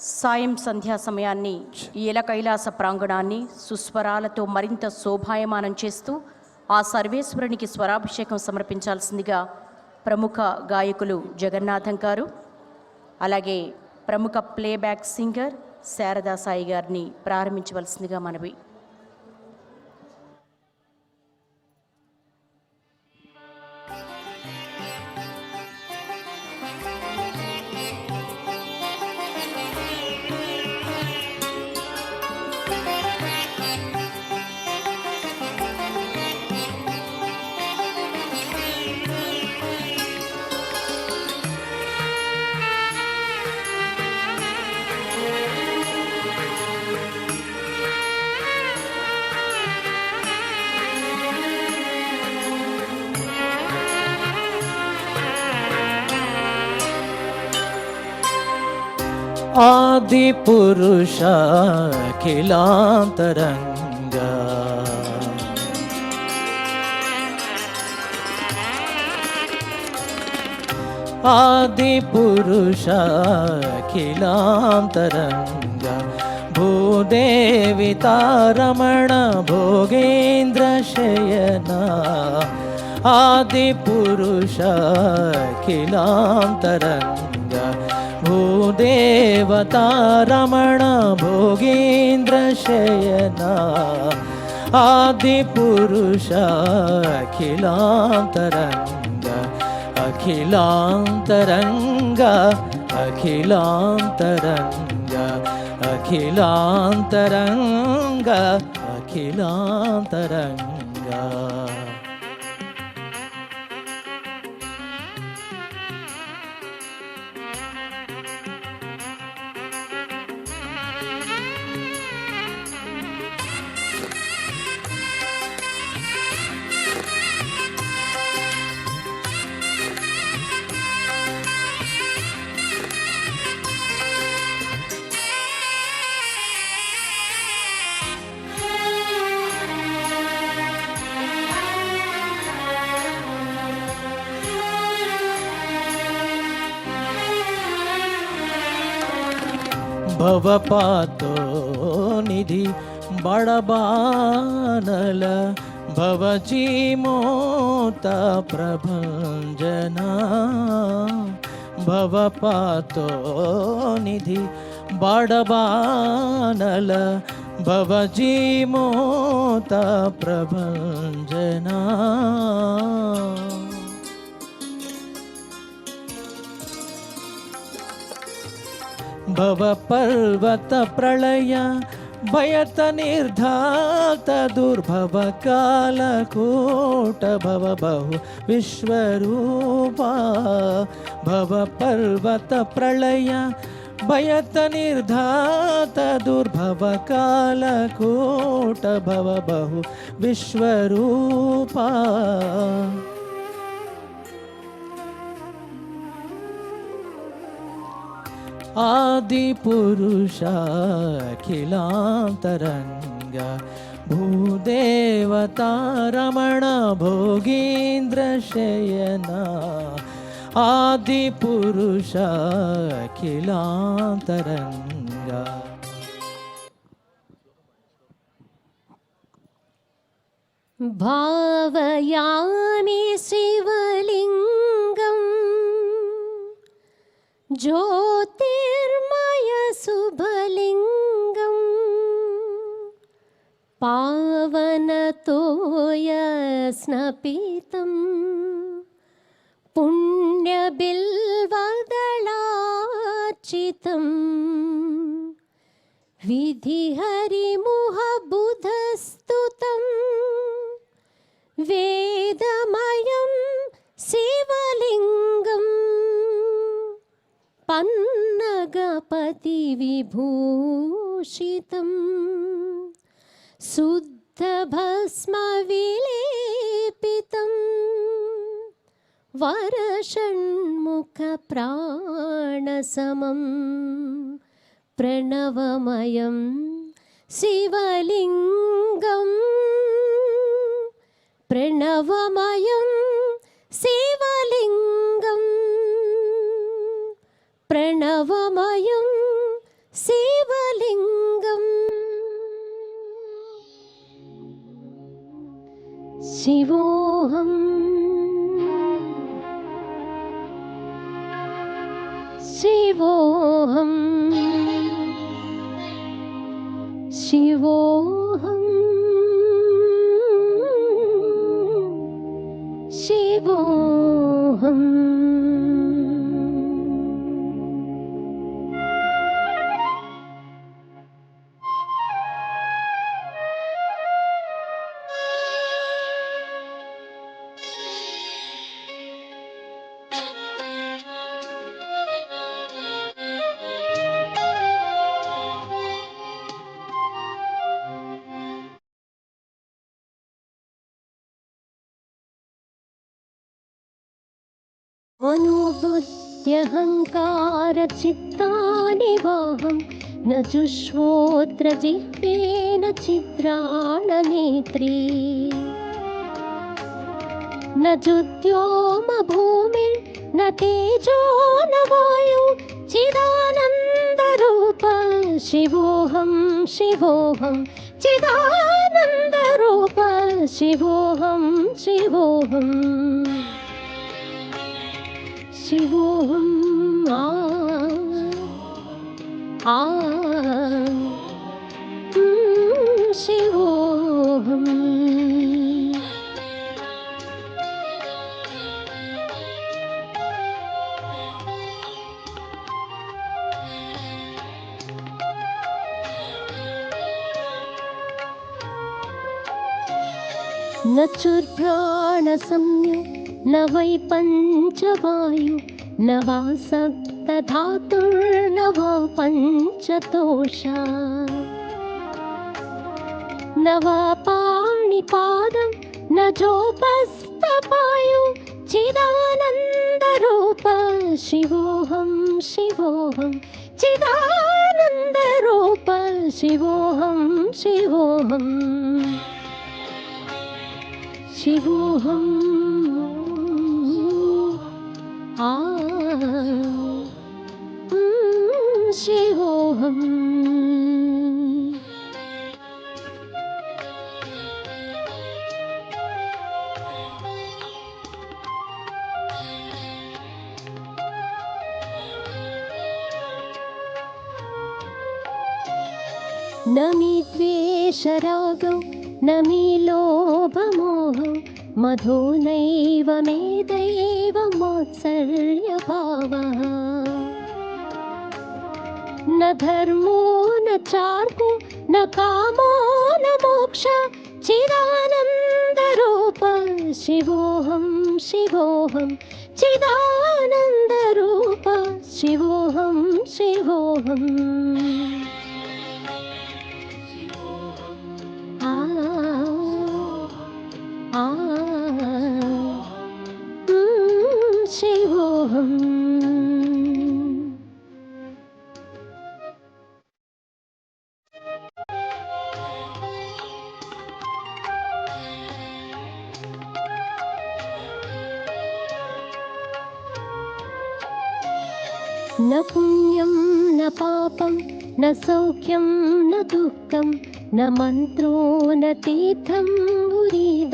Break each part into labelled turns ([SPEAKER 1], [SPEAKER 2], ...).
[SPEAKER 1] సాయం సంధ్యా సమయాన్ని ఈ ఎల కైలాస ప్రాంగణాన్ని సుస్వరాలతో మరింత శోభాయమానం చేస్తూ ఆ సర్వేశ్వరునికి స్వరాభిషేకం సమర్పించాల్సిందిగా ప్రముఖ గాయకులు జగన్నాథం గారు అలాగే ప్రముఖ ప్లేబ్యాక్ సింగర్ శారదా సాయి గారిని ప్రారంభించవలసిందిగా మనవి.
[SPEAKER 2] ఆదిపురుష అఖిలాంతరంగా ఆదిపురుష అఖిలాంతరంగా భూదేవి తారమణ భోగేంద్ర శయనా ఆదిపురుష అఖిలాంతరంగా रमण भोगीन्द्रशयना आदिपुरुष अखिलान्तरङ्ग अखिलान्तरङ्ग अखिलान्तरङ्ग अखिलान्तरङ्ग భవ పాతో నిధి బడబానల భవజీమోత భవ పాతో నిధి బడబానల భవజీమోత ప్రభంజనా भवपर्वतप्रलय भयतनिर्धात दुर्भवकालकूट भव बहु विश्वरूपा। भवपर्वतप्रलय भयतनिर्धात दुर्भवकालकूट भव बहु विश्वरूपा। आदिपुरुषाखिलान्तरङ्ग भूदेवता रमण भोगीन्द्रशयना आदिपुरुषाखिलान्तरङ्ग
[SPEAKER 3] भावयामि शिवलिङ्गम् ज्योतिर्मयशुभलिङ्गम् पावनतोयस्नपितं पुण्यबिल्वदलार्चितम् विधिहरिमुहबुधस्तुतं वेदमयं पन्नगपतिविभूषितं शुद्धभस्मविलेपितं वरषण्मुखप्राणसमं प्रणवमयं शिवलिङ्गम् प्रणवमयं शिवलिङ्गम् प्रणवमयं शिवलिङ्गम् शिवोऽ शिवोऽ शिवोऽ शिवो अनुभूत्यहङ्कारचित्तानि वाहं न जुष्वोत्रजिह्वेन चित्राणनेत्री न जुद्योमभूमिर्न तेजो न वायु, चिदानन्दरूप शिवोऽहं शिवोऽहं, चिदानन्दरूप शिवोऽहं शिवोऽहम् शिवोऽहम् आ आ म्, शिवोऽहम् न चुर्प्राणसंज्ञो न वै पञ्चवायु न वा सप्तधातुर्न वा पञ्चतोषा न वा पाणिपादं न जोपस्तपायु चिदानन्दरूप शिवोऽहं शिवोऽहं। चिदानन्दरूप शिवोऽहं शिवोऽहम् शिवोऽहम् शिवोऽहम् न मे द्वेषरागौ न मे लोभमोहो मधो नैव मे दैव मात्सर्यभावः न धर्मो न चार्को न कामो न मोक्ष चिदानन्दरूप। शिवोऽहं शिवोऽहं चिदानन्दरूप। शिवोऽहं शिवोऽहम् आ आ शिवोऽहम् न पुण्यं न पापं न सौख्यं न दुःखं न मन्त्रो न तीर्थं बुरिदानयज्ञः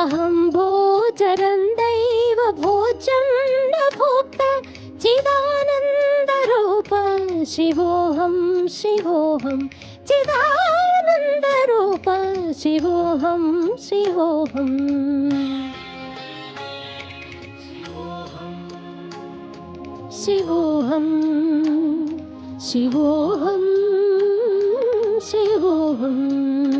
[SPEAKER 3] अहं भोजरन्दैव भोजं न भोक्ता चिदानन्दरूप शिवोऽहं शिवोऽहं चिदानन्दरूप शिवोऽहं शिवोऽहम् शिवोऽहं शिवोऽहं शिवोऽहम्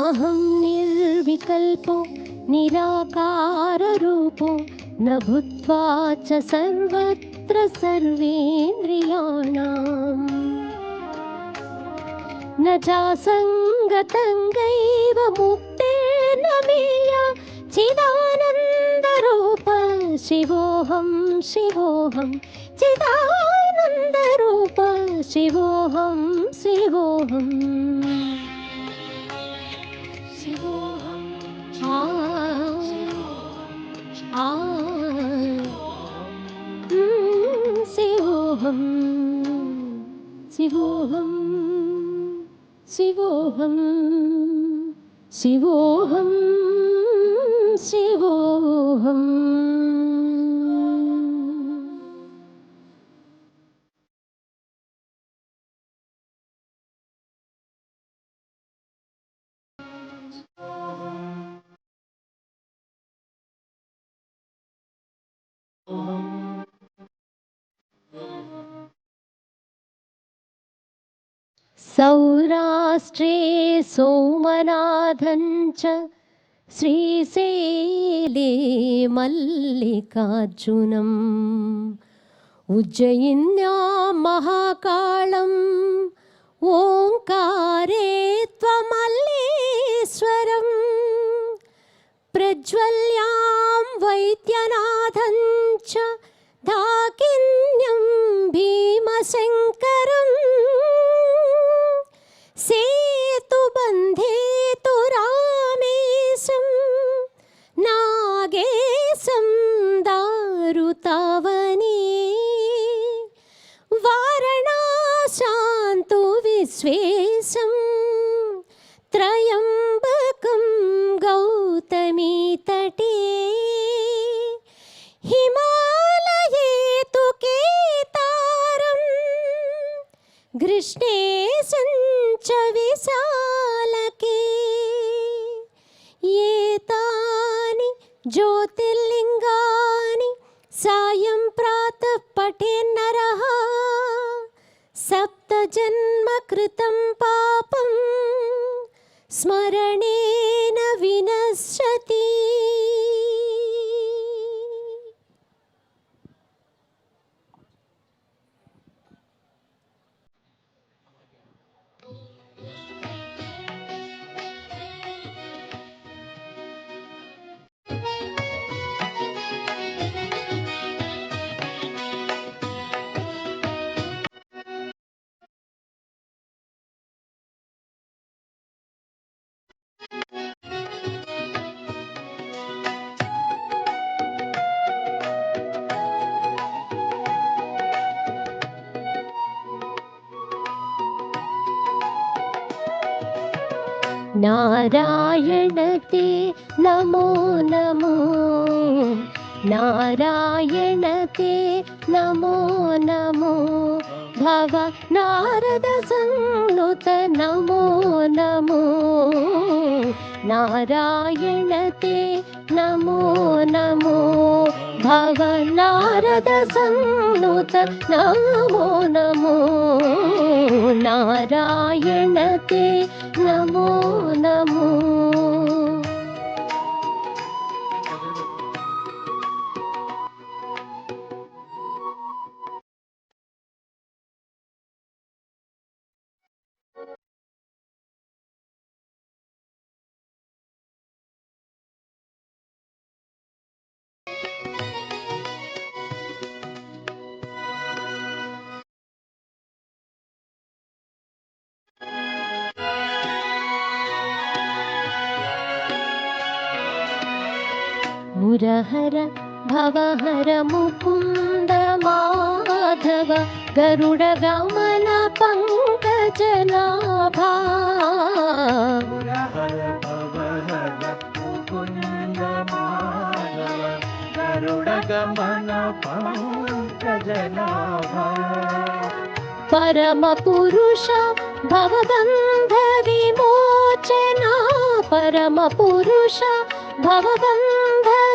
[SPEAKER 3] അഹം നിർവികൽപ്പോ നിരാകാരൂപോ നഭുത്വാ ച സർവത്ര സർവേന്ദ്രിയാണാം सर्वेन्द्रियाणाम् न जासङ्गतङ्गैव मुक्तेन मेया चिदानन्दरूप शिवोऽहं शिवोऽहं चिदानन्दरूप शिवोऽहं शिवोऽहम् शिवोऽहं आ आ 음, शिवोऽहं शिवोऽहं ശിവോഹം ശിവോഹം ശിവോഹം सौराष्ट्रे सोमनाथं च श्रीशैले मल्लिकार्जुनम् उज्जयिन्यां महाकालम् ओङ्कारे त्वमल्लेश्वरम् प्रज्वल्यां वैद्यनाथं च दाकिन्यं भीमशङ्करम् विश्वेशं नारायण ते नमो नमो। नारायण ते नमो नमो। भव नारद संनुत नमो नमो। नारायण ते नमो नमो భవనారద సంత నమో నమో నారాయణతే నమో నమో नमो नमो मुरहर भवहर मुकुन्द माधव माधव गरुडगमन पङ्कजनाभा
[SPEAKER 2] हर भवहर मुकुन्द माधव गरुडगमन पङ्कजनाभा
[SPEAKER 3] परमपुरुष भवबन्धविमोचना परमपुरुष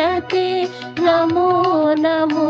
[SPEAKER 3] নাকে নমো নমো।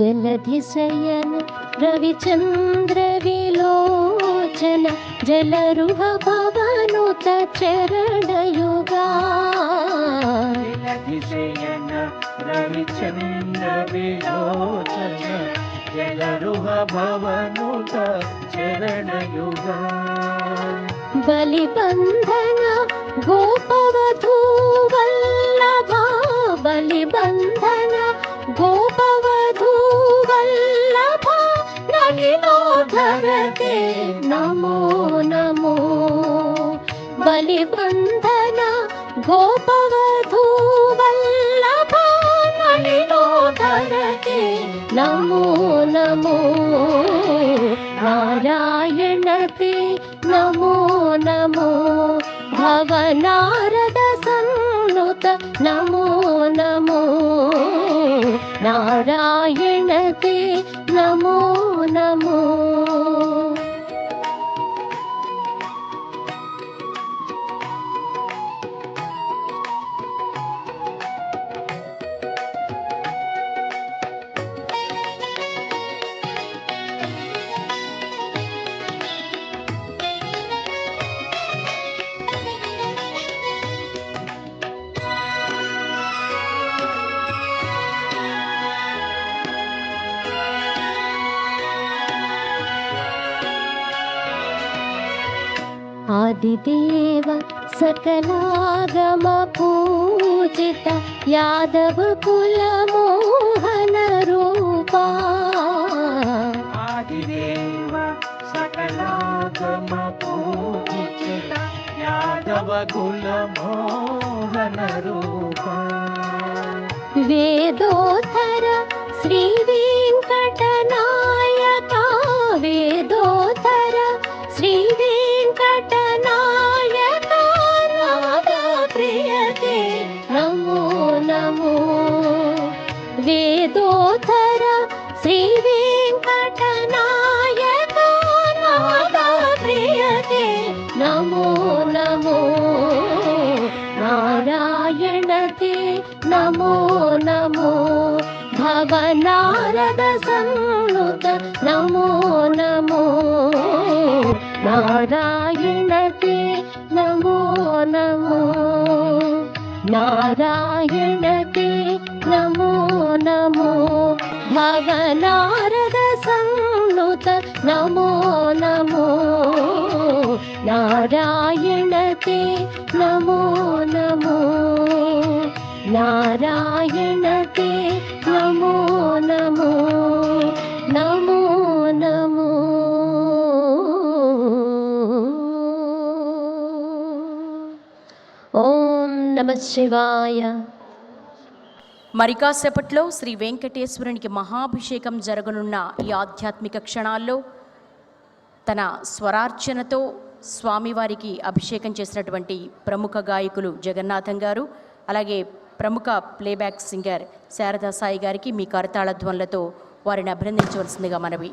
[SPEAKER 3] जलधिशयन रविचन्द्रविलोचन जलरुह भवनुत चरणयुगा
[SPEAKER 2] विलगिशयन रविचन्द्र विलोचन जलरुह भवनुत चरणयुगा
[SPEAKER 3] बलिबन्धन गोपवधूवल्लभा నమో सकलागम पूजित यादव कुलमोहन रूपा
[SPEAKER 2] आदिदेव सकलागम पूजित यादव कुल मोहन रूपा
[SPEAKER 3] वेदोत्तर श्री నారద సంయుత నమో నమో. నారాయణతే నమో నమో. నారాయణతే నమో నమో. భవ నారద సంయుత నమో నమో. నారాయణతే నమో నమో. నారాయణతే శివాయ.
[SPEAKER 1] మరి కాసేపట్లో శ్రీ వెంకటేశ్వరునికి మహాభిషేకం జరగనున్న ఈ ఆధ్యాత్మిక క్షణాల్లో తన స్వరార్చనతో స్వామివారికి అభిషేకం చేసినటువంటి ప్రముఖ గాయకులు జగన్నాథం గారు అలాగే ప్రముఖ ప్లేబ్యాక్ సింగర్ శారదాసాయి గారికి మీ కరతాళ ధ్వనులతో వారిని అభినందించవలసిందిగా మనవి.